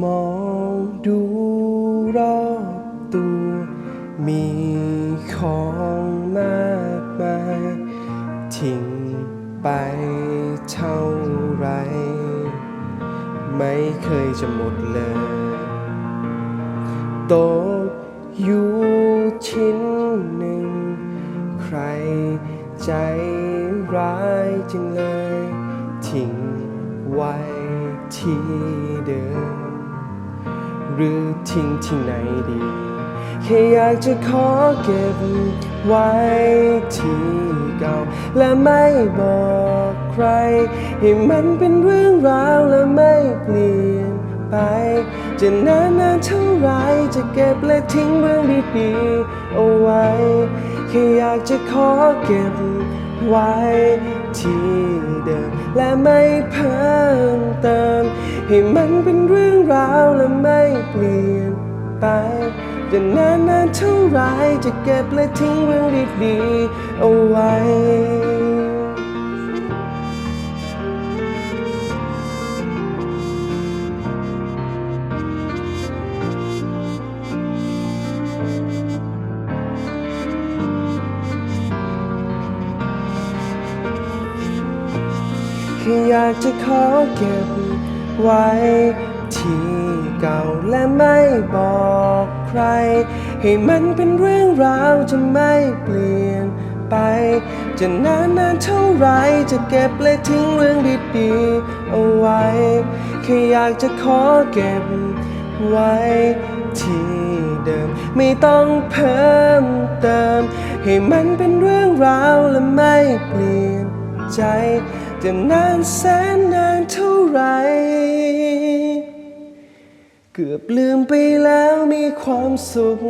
มองดูรอบตัว มีของมากมายทิ้งไปเท่าไร ไม่เคยจะหมดเลยตกอยู่ชิ้นหนึ่ง ใครใจร้ายจังเลย ทิ้งไว้ที่เดิม หรือทิ้งที่ไหนดี แค่อยากจะขอเก็บไว้ที่เก่า และไม่บอกใคร ให้มันเป็นเรื่องราวและไม่เปลี่ยนไป จะนานนานเท่าไรจะเก็บและทิ้งเรื่องดีๆเอาไว้ แค่อยากจะขอเก็บไว้ที่เดิมและไม่เพิ่มเติม ให้มันเป็นเรื่องราวและไม่เปลี่ยนไปจะนานนานเท่าไรจะเก็บและทิ้งเรื่องดีๆเอาไว้แค่อยากจะขอเก็บ ไว้ ที่เก่าและไม่บอกใคร ให้มันเป็นเรื่องราวจะไม่เปลี่ยนไป จะนานนานเท่าไรจะเก็บและทิ้งเรื่องดีๆเอาไว้ แค่อยากจะขอเก็บไว้ที่เดิม ไม่ต้องเพิ่มเติม ให้มันเป็นเรื่องราวและไม่เปลี่ยน ใจ จะนานแสนนานเท่าไร เกือบลืมไปแล้วมีความสุข